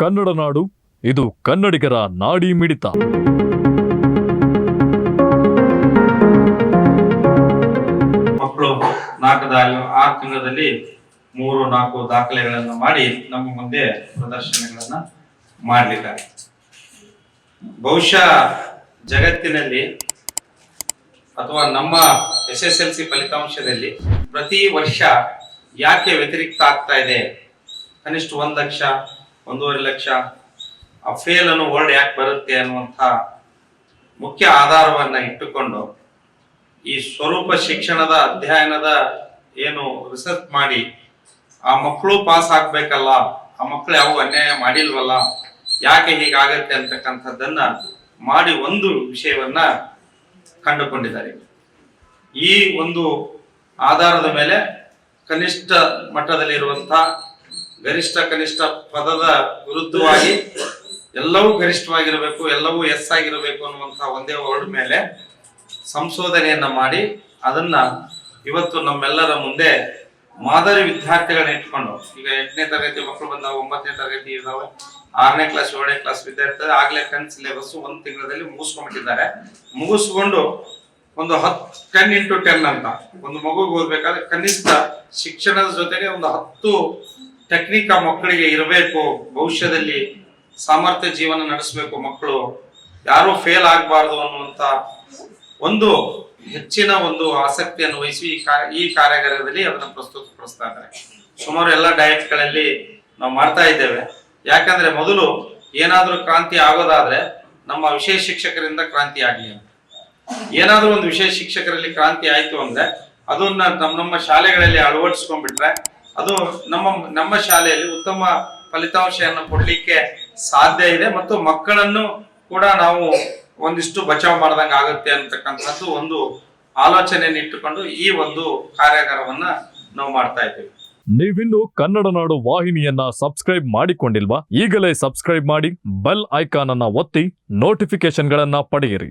ಕನ್ನಡ ನಾಡು, ಇದು ಕನ್ನಡಿಗರ ನಾಡಿ ಮಿಡಿತ. ಮಕ್ಕಳು ನಾಲ್ಕು ದಾಳಿ ಆರು ತಿಂಗಳಲ್ಲಿ ಮೂರು, ನಾಲ್ಕು ದಾಖಲೆಗಳನ್ನು ಮಾಡಿ ನಮ್ಮ ಮುಂದೆ ಪ್ರದರ್ಶನಗಳನ್ನ ಮಾಡಲಿದ್ದಾರೆ. ಬಹುಶಃ ಜಗತ್ತಿನಲ್ಲಿ ಅಥವಾ ನಮ್ಮ ಎಸ್ ಎಸ್ ಎಲ್ ಸಿ ಫಲಿತಾಂಶದಲ್ಲಿ ಪ್ರತಿ ವರ್ಷ ಯಾಕೆ ವ್ಯತಿರಿಕ್ತ ಆಗ್ತಾ ಇದೆ? ಕನಿಷ್ಠ ಒಂದು ಲಕ್ಷ ಒಂದೂವರೆ ಲಕ್ಷ. ಆ ಫೇಲ್ ಅನ್ನೋ ವರ್ಡ್ ಯಾಕೆ ಬರುತ್ತೆ ಅನ್ನುವಂಥ ಮುಖ್ಯ ಆಧಾರವನ್ನ ಇಟ್ಟುಕೊಂಡು ಈ ಸ್ವರೂಪ ಶಿಕ್ಷಣದ ಅಧ್ಯಯನದ ಏನು ರಿಸರ್ಚ್ ಮಾಡಿ, ಆ ಮಕ್ಕಳು ಪಾಸ್ ಆಗ್ಬೇಕಲ್ಲ, ಆ ಮಕ್ಕಳು ಯಾವ ಅನ್ಯಾಯ ಮಾಡಿಲ್ವಲ್ಲ, ಯಾಕೆ ಹೀಗಾಗತ್ತೆ ಅಂತಕ್ಕಂಥದ್ದನ್ನ ಮಾಡಿ ಒಂದು ವಿಷಯವನ್ನ ಕಂಡುಕೊಂಡಿದ್ದಾರೆ. ಈ ಒಂದು ಆಧಾರದ ಮೇಲೆ ಕನಿಷ್ಠ ಮಟ್ಟದಲ್ಲಿರುವಂತಹ ಗರಿಷ್ಠ ಕನಿಷ್ಠ ಪದದ ವಿರುದ್ಧವಾಗಿ ಎಲ್ಲವೂ ಗರಿಷ್ಠವಾಗಿರಬೇಕು, ಎಲ್ಲವೂ ಎಸ್ ಆಗಿರಬೇಕು ಅನ್ನುವಂತಹ ಒಂದೇ ವರ್ಡ್ ಮೇಲೆ ಸಂಶೋಧನೆಯನ್ನ ಮಾಡಿ ಅದನ್ನ ಇವತ್ತು ನಮ್ಮೆಲ್ಲರ ಮುಂದೆ ಮಾದರಿ ವಿದ್ಯಾರ್ಥಿಗಳನ್ನ ಇಟ್ಕೊಂಡು, ಈಗ ಎಂಟನೇ ತರಗತಿ ಮಕ್ಕಳು ಬಂದಾವ, ಒಂಬತ್ತನೇ ತರಗತಿ ಇದಾವೆ, ಆರನೇ ಕ್ಲಾಸ್ ಏಳನೇ ಕ್ಲಾಸ್ ವಿದ್ಯಾರ್ಥಿ ಆಗ್ಲೇ ಟೆನ್ ಸಿಲೆಬಸ್ ಒಂದ್ ತಿಂಗಳಲ್ಲಿ ಮುಗಿಸ್ಕೊಂಡ್ಬಿಟ್ಟಿದ್ದಾರೆ. ಮುಗಿಸ್ಕೊಂಡು ಒಂದು ಹತ್ ಟೆನ್ ಇಂಟು ಟೆನ್ ಅಂತ, ಒಂದು ಮಗು ಓದ್ಬೇಕಾದ್ರೆ ಕನಿಷ್ಠ ಶಿಕ್ಷಣದ ಜೊತೆಗೆ ಒಂದು ಹತ್ತು ಟೆಕ್ನಿಕ್ ಆ ಮಕ್ಕಳಿಗೆ ಇರಬೇಕು, ಭವಿಷ್ಯದಲ್ಲಿ ಸಾಮರ್ಥ್ಯ ಜೀವನ ನಡೆಸಬೇಕು ಮಕ್ಕಳು. ಯಾರು ಫೇಲ್ ಆಗಬಾರ್ದು ಅನ್ನುವಂತ ಒಂದು ಹೆಚ್ಚಿನ ಒಂದು ಆಸಕ್ತಿಯನ್ನು ವಹಿಸಿ ಈ ಕಾರ್ಯಾಗಾರದಲ್ಲಿ ಅದನ್ನು ಪ್ರಸ್ತುತಪಡಿಸ್ತಾ ಇದ್ದಾರೆ ಸುಮಾರು ಎಲ್ಲ ಡಯಟ್ಗಳಲ್ಲಿ ನಾವು ಮಾಡ್ತಾ ಇದ್ದೇವೆ. ಯಾಕಂದ್ರೆ ಮೊದಲು ಏನಾದರೂ ಕ್ರಾಂತಿ ಆಗೋದಾದ್ರೆ ನಮ್ಮ ವಿಶೇಷ ಶಿಕ್ಷಕರಿಂದ ಕ್ರಾಂತಿ ಆಗಲಿ ಅಂತ. ಏನಾದರೂ ಒಂದು ವಿಶೇಷ ಶಿಕ್ಷಕರಲ್ಲಿ ಕ್ರಾಂತಿ ಆಯ್ತು ಅಂದ್ರೆ ಅದನ್ನ ನಮ್ಮ ನಮ್ಮ ಶಾಲೆಗಳಲ್ಲಿ ಅಳವಡಿಸ್ಕೊಂಡ್ಬಿಟ್ರೆ ಅದು ನಮ್ಮ ನಮ್ಮ ಶಾಲೆಯಲ್ಲಿ ಉತ್ತಮ ಫಲಿತಾಂಶವನ್ನು ಕೊಡಲಿಕ್ಕೆ ಸಾಧ್ಯ ಇದೆ ಮತ್ತು ಮಕ್ಕಳನ್ನು ಕೂಡ ನಾವು ಒಂದಿಷ್ಟು ಬಚಾವ್ ಮಾಡ್ದಂಗೆ ಆಗುತ್ತೆ ಅಂತಕ್ಕಂಥದ್ದು ಒಂದು ಆಲೋಚನೆಯನ್ನು ಇಟ್ಟುಕೊಂಡು ಈ ಒಂದು ಕಾರ್ಯಾಗಾರವನ್ನ ನಾವು ಮಾಡ್ತಾ ಇದ್ದೇವೆ. ನೀವಿನ್ನು ಕನ್ನಡ ನಾಡು ವಾಹಿನಿಯನ್ನ ಸಬ್ಸ್ಕ್ರೈಬ್ ಮಾಡಿಕೊಂಡಿಲ್ವಾ? ಈಗಲೇ ಸಬ್ಸ್ಕ್ರೈಬ್ ಮಾಡಿ, ಬೆಲ್ ಐಕಾನ್ ಅನ್ನ ಒತ್ತಿ ನೋಟಿಫಿಕೇಶನ್ಗಳನ್ನ ಪಡೆಯಿರಿ.